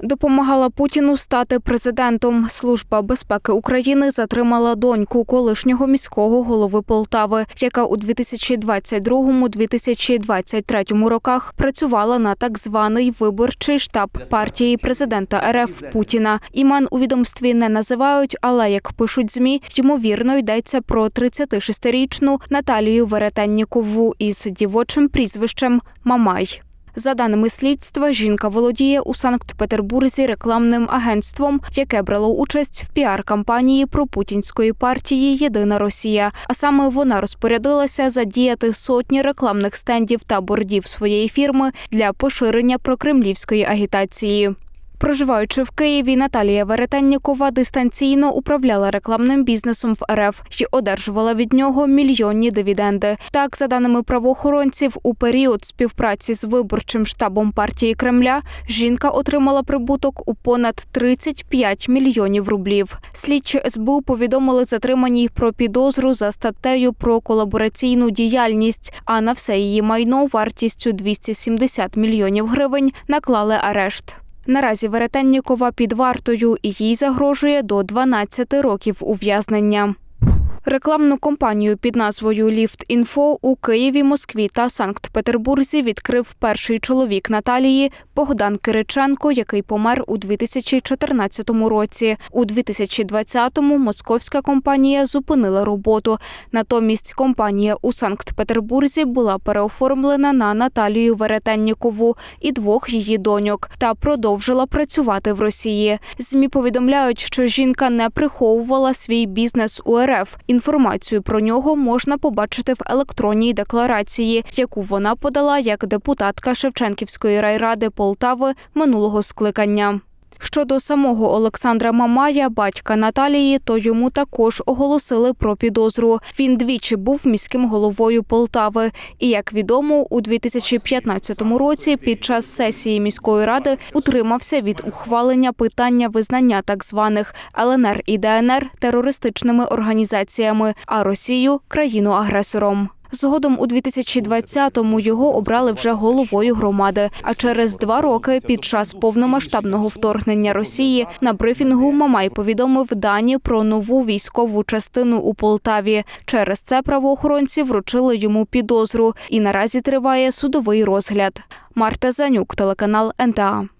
Допомагала Путіну стати президентом. Служба безпеки України затримала доньку колишнього міського голови Полтави, яка у 2022-2023 роках працювала на так званий виборчий штаб партії президента РФ Путіна. Імен у відомстві не називають, але як пишуть змі, ймовірно йдеться про 36-річну Наталію Веретеннікову із дівочим прізвищем Мамай. За даними слідства, жінка володіє у Санкт-Петербурзі рекламним агентством, яке брало участь в піар-кампанії пропутінської партії Єдина Росія. А саме вона розпорядилася задіяти сотні рекламних стендів та бордів своєї фірми для поширення прокремлівської агітації. Проживаючи в Києві, Наталія Веретеннікова дистанційно управляла рекламним бізнесом в РФ і одержувала від нього мільйонні дивіденди. Так, за даними правоохоронців, у період співпраці з виборчим штабом партії Кремля жінка отримала прибуток у понад 35 мільйонів рублів. Слідчі СБУ повідомили затриманій про підозру за статтею про колабораційну діяльність. А на все її майно вартістю 270 мільйонів гривень наклали арешт. Наразі Веретеннікова під вартою і їй загрожує до 12 років ув'язнення. Рекламну кампанію під назвою Ліфт Інфо у Києві, Москві та Санкт-Петербурзі відкрив перший чоловік Наталії Богдан Кириченко, який помер у 2014 році. У 2020-му московська компанія зупинила роботу. Натомість компанія у Санкт-Петербурзі була переоформлена на Наталію Веретеннікову і двох її доньок та продовжила працювати в Росії. Змі повідомляють, що жінка не приховувала свій бізнес у РФ. Інформацію про нього можна побачити в електронній декларації, яку вона подала як депутатка Шевченківської райради Полтави минулого скликання. Щодо самого Олександра Мамая, батька Наталії, то йому також оголосили про підозру. Він двічі був міським головою Полтави. І як відомо, у 2015 році під час сесії міської ради утримався від ухвалення питання визнання так званих ЛНР і ДНР терористичними організаціями, а Росію країну-агресором. Згодом у 2020-му його обрали вже головою громади. А через два роки, під час повномасштабного вторгнення Росії, на брифінгу Мамай повідомив дані про нову військову частину у Полтаві. Через це правоохоронці вручили йому підозру, і наразі триває судовий розгляд. Марта Занюк, телеканал НТА.